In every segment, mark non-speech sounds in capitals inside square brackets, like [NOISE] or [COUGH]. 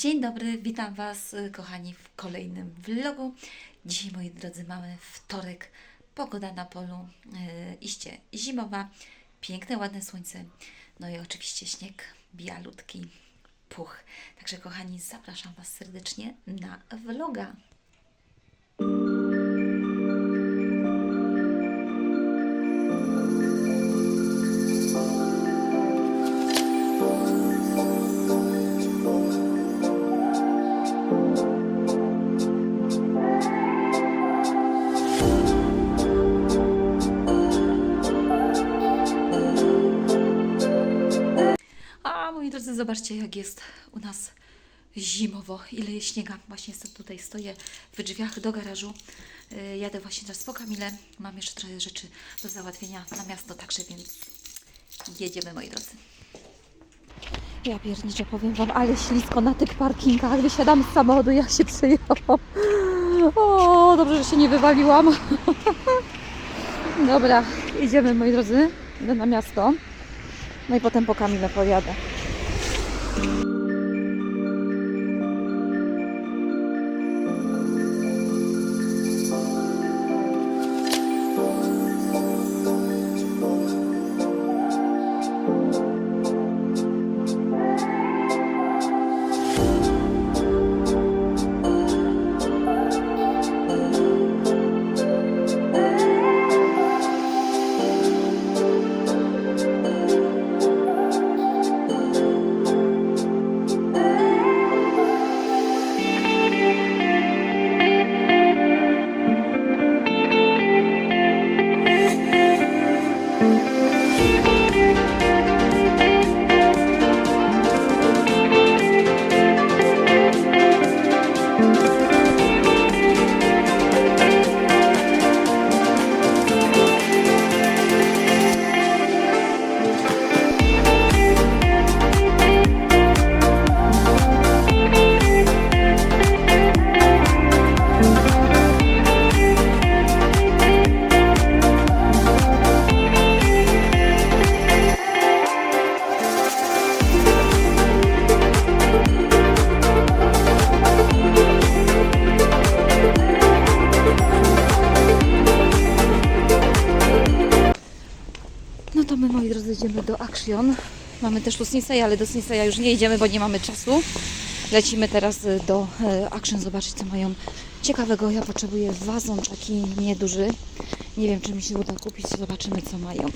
Dzień dobry, witam Was y, kochani w kolejnym vlogu. Dzisiaj moi drodzy mamy wtorek, pogoda na polu, yy, iście zimowa, piękne, ładne słońce, no i oczywiście śnieg, bialutki, puch. Także kochani zapraszam Was serdecznie na vloga. Zobaczcie jak jest u nas zimowo, ile jest śniega. Właśnie jestem tutaj, stoję w drzwiach do garażu. Yy, Jadę właśnie teraz po Kamilę. Mam jeszcze trochę rzeczy do załatwienia na miasto, także więc jedziemy moi drodzy. Ja pierniczę, powiem Wam, ale ślisko na tych parkingach. Wysiadam z samochodu, jak się przejechałam. O, dobrze, że się nie wywaliłam. Dobra, idziemy moi drodzy na miasto. No i potem po Kamilę pojadę. Thank you. Idziemy do Action. Mamy też tu Snisseya, ale do Snisseya już nie idziemy, bo nie mamy czasu. Lecimy teraz y, do e, Action zobaczyć, co mają ciekawego. Ja potrzebuję wazon taki nieduży. Nie wiem, czy mi się uda kupić. Zobaczymy, co mają.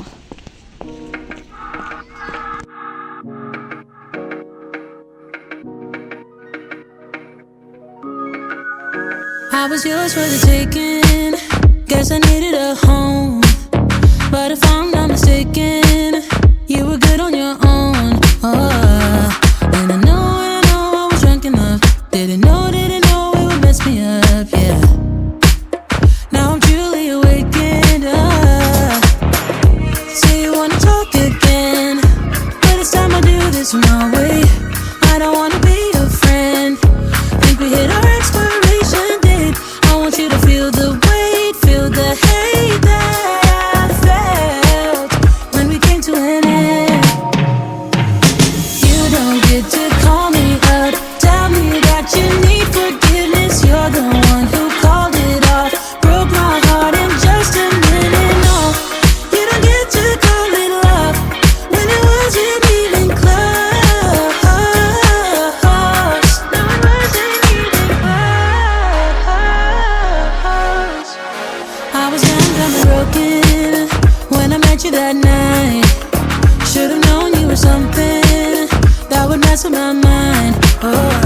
I was yours for the taking. Guess I needed a home. But if I'm not mistaken, you that night. Should've known you were something that would mess with my mind. Oh,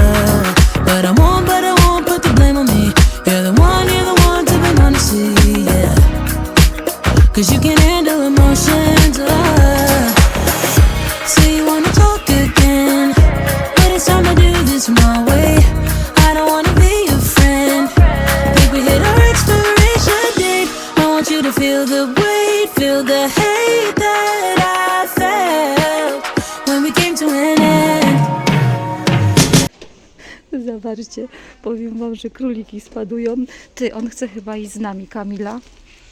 Zobaczcie, powiem Wam, że króliki spadują. Ty, on chce chyba iść z nami, Kamila.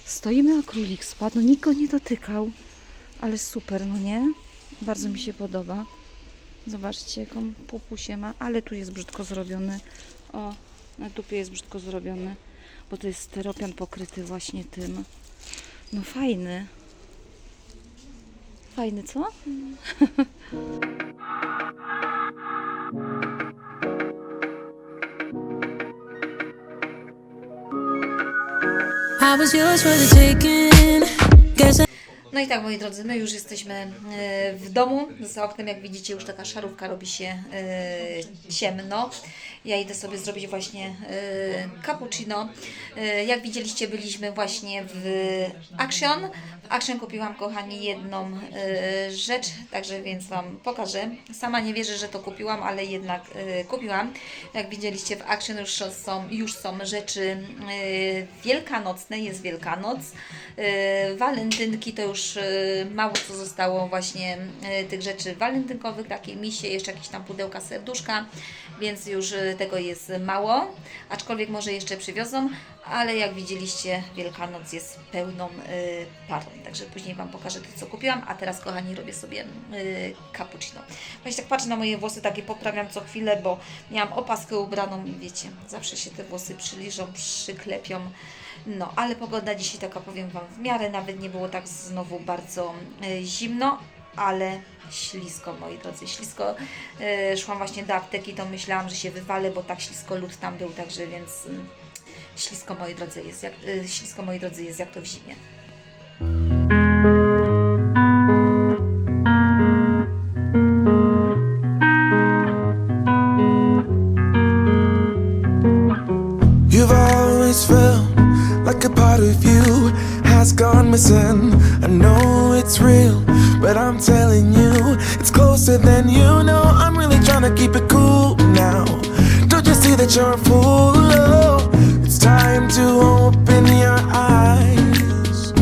Stoimy, a królik spadł. Nikt go nie dotykał. Ale super, no nie? Bardzo mi się podoba. Zobaczcie, jaką pupusię ma, ale tu jest brzydko zrobiony. O, na dupie jest brzydko zrobiony, bo to jest steropian pokryty właśnie tym. No fajny. Fajny, co? I [LAUGHS] No i tak, moi drodzy, my już jesteśmy e, w domu. Za oknem, jak widzicie, już taka szarówka robi się e, ciemno. Ja idę sobie zrobić właśnie e, cappuccino. E, Jak widzieliście, byliśmy właśnie w Action. W Action kupiłam, kochani, jedną e, rzecz, także więc Wam pokażę. Sama nie wierzę, że to kupiłam, ale jednak e, kupiłam. Jak widzieliście, w Action już są, już są rzeczy e, wielkanocne, jest Wielkanoc. E, Walentynki to już e, mało co zostało właśnie e, tych rzeczy walentynkowych, takie misie, jeszcze jakieś tam pudełka serduszka, więc już e, tego jest mało, aczkolwiek może jeszcze przywiozą, ale jak widzieliście Wielkanoc jest pełną e, parą, także później Wam pokażę to co kupiłam, a teraz kochani robię sobie e, cappuccino. Właśnie tak patrzę na moje włosy, takie poprawiam co chwilę, bo miałam opaskę ubraną i wiecie, zawsze się te włosy przyliżą, przyklepią. No, ale pogoda dzisiaj taka powiem Wam w miarę, nawet nie było tak znowu bardzo zimno, ale ślisko, moi drodzy, ślisko. E, szłam właśnie do apteki, to myślałam, że się wywalę, bo tak ślisko lód tam był, także więc mm, ślisko, moi drodzy, jest jak, e, ślisko, moi drodzy, jest jak to w zimie. You've always felt like a part of you has gone missing. I know it's real, but I'm telling you, it's closer than you know. I'm really trying to keep it cool now. Don't you see that you're a fool? Oh, it's time to open your eyes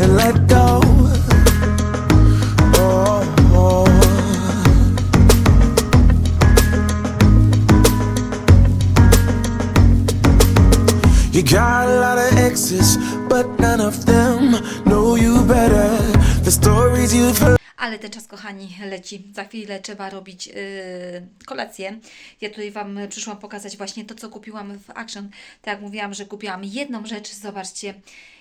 and let go. Oh, oh. You got a lot of exes, but none of them Ale ten czas, kochani, leci. Za chwilę trzeba robić yy, kolację. Ja tutaj Wam przyszłam pokazać właśnie to, co kupiłam w Action. Tak jak mówiłam, że kupiłam jedną rzecz. Zobaczcie,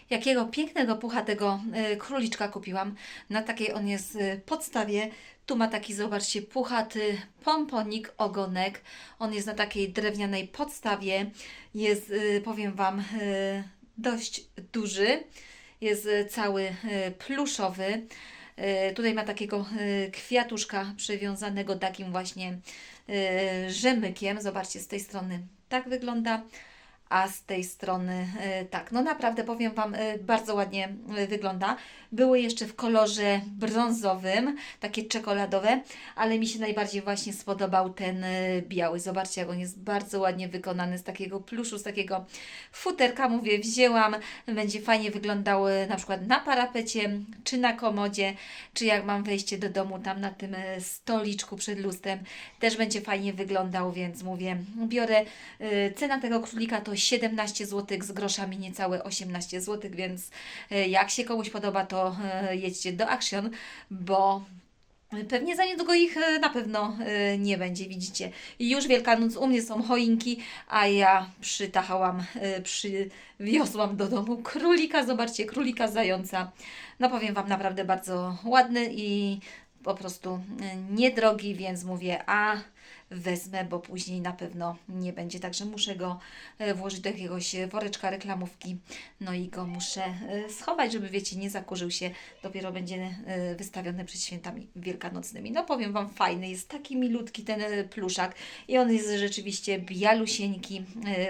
jakiego pięknego, puchatego yy, króliczka kupiłam. Na takiej on jest yy, podstawie. Tu ma taki, zobaczcie, puchaty pomponik, ogonek. On jest na takiej drewnianej podstawie. Jest, yy, powiem Wam, yy, dość duży. Jest yy, cały yy, pluszowy. E, Tutaj ma takiego e, kwiatuszka przywiązanego takim właśnie e, rzemykiem. Zobaczcie, z tej strony tak wygląda, a z tej strony e, tak. No naprawdę powiem Wam, e, bardzo ładnie e, wygląda. Były jeszcze w kolorze brązowym, takie czekoladowe, ale mi się najbardziej właśnie spodobał ten biały. Zobaczcie, jak on jest bardzo ładnie wykonany z takiego pluszu, z takiego futerka. Mówię, wzięłam, będzie fajnie wyglądał e, na przykład na parapecie, czy na komodzie, czy jak mam wejście do domu tam na tym e, stoliczku przed lustrem, też będzie fajnie wyglądał, więc mówię, biorę. e, Cena tego królika to 17 zł z groszami niecałe 18 zł, więc e, jak się komuś podoba, to jedźcie do Action, bo Pewnie za niedługo ich e, na pewno e, nie będzie, widzicie. Już Wielkanoc, u mnie są choinki, a ja przytachałam, e, przywiozłam do domu królika, zobaczcie, królika zająca. No powiem Wam, naprawdę bardzo ładny i po prostu niedrogi, więc mówię, a wezmę, bo później na pewno nie będzie, także muszę go e, włożyć do jakiegoś e, woreczka reklamówki, no i go muszę e, schować, żeby wiecie, nie zakurzył się, dopiero będzie wystawiony przed świętami wielkanocnymi. No powiem Wam, fajny, jest taki milutki ten pluszak. I on jest rzeczywiście bialusieńki,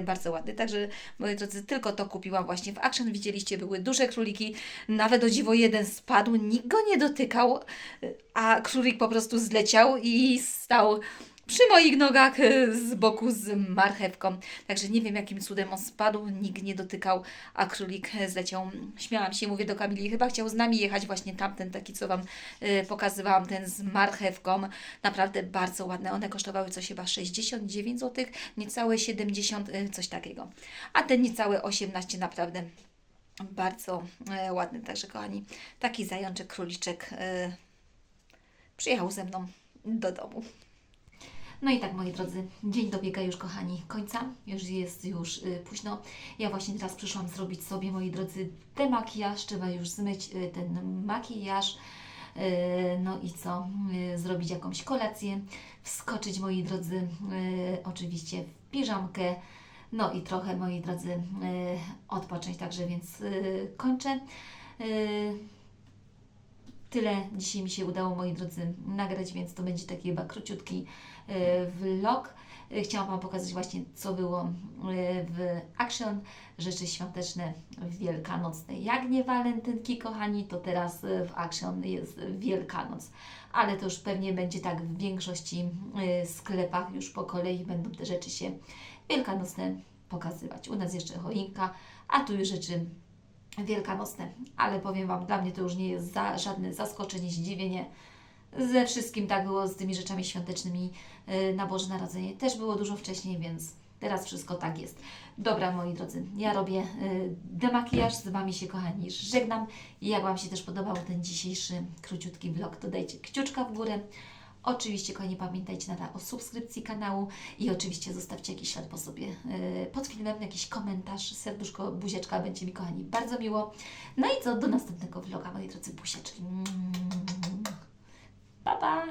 bardzo ładny, także moi drodzy, tylko to kupiłam właśnie w Action, widzieliście, były duże króliki, nawet o dziwo jeden spadł, nikt go nie dotykał, a królik po prostu zleciał i stał przy moich nogach e, z boku z marchewką. Także nie wiem jakim cudem on spadł, nikt nie dotykał, a królik e, zleciał. Śmiałam się, mówię do Kamili, chyba chciał z nami jechać właśnie tamten taki, co Wam e, pokazywałam, ten z marchewką. Naprawdę bardzo ładne. One kosztowały coś chyba 69 zł, niecałe 70, e, coś takiego. A ten niecałe 18 naprawdę bardzo ładny. Także kochani, taki zajączek, króliczek przyjechał ze mną do domu. No i tak, moi drodzy, dzień dobiega już, kochani, końca. Już jest już y, późno. Ja właśnie teraz przyszłam zrobić sobie, moi drodzy, demakijaż. Trzeba już zmyć y, ten makijaż. Y, No i co? Y, Zrobić jakąś kolację, wskoczyć, moi drodzy, y, oczywiście w piżamkę. No i trochę, moi drodzy, odpocząć. Także więc kończę. Tyle dzisiaj mi się udało, moi drodzy, nagrać, więc to będzie taki chyba króciutki e, vlog. E, Chciałam Wam pokazać właśnie, co było e, w Action. Rzeczy świąteczne wielkanocne. Jak nie walentynki, kochani, to teraz w Action jest Wielkanoc. Ale to już pewnie będzie tak w większości sklepach już po kolei będą te rzeczy się wielkanocne pokazywać. U nas jeszcze choinka, a tu już rzeczy wielkanocne, ale powiem Wam, dla mnie to już nie jest za, żadne zaskoczenie, zdziwienie. Ze wszystkim tak było z tymi rzeczami świątecznymi yy, na Boże Narodzenie. Też było dużo wcześniej, więc teraz wszystko tak jest. Dobra, moi drodzy, ja robię yy, demakijaż, z Wami się kochani żegnam i jak Wam się też podobał ten dzisiejszy króciutki vlog, to dajcie kciuczka w górę. Oczywiście, kochani, pamiętajcie nadal o subskrypcji kanału i oczywiście zostawcie jakiś ślad po sobie yy, pod filmem, jakiś komentarz, serduszko, buzieczka, będzie mi, kochani, bardzo miło. No i co, do następnego vloga, moi drodzy, buziaczki. Pa, pa!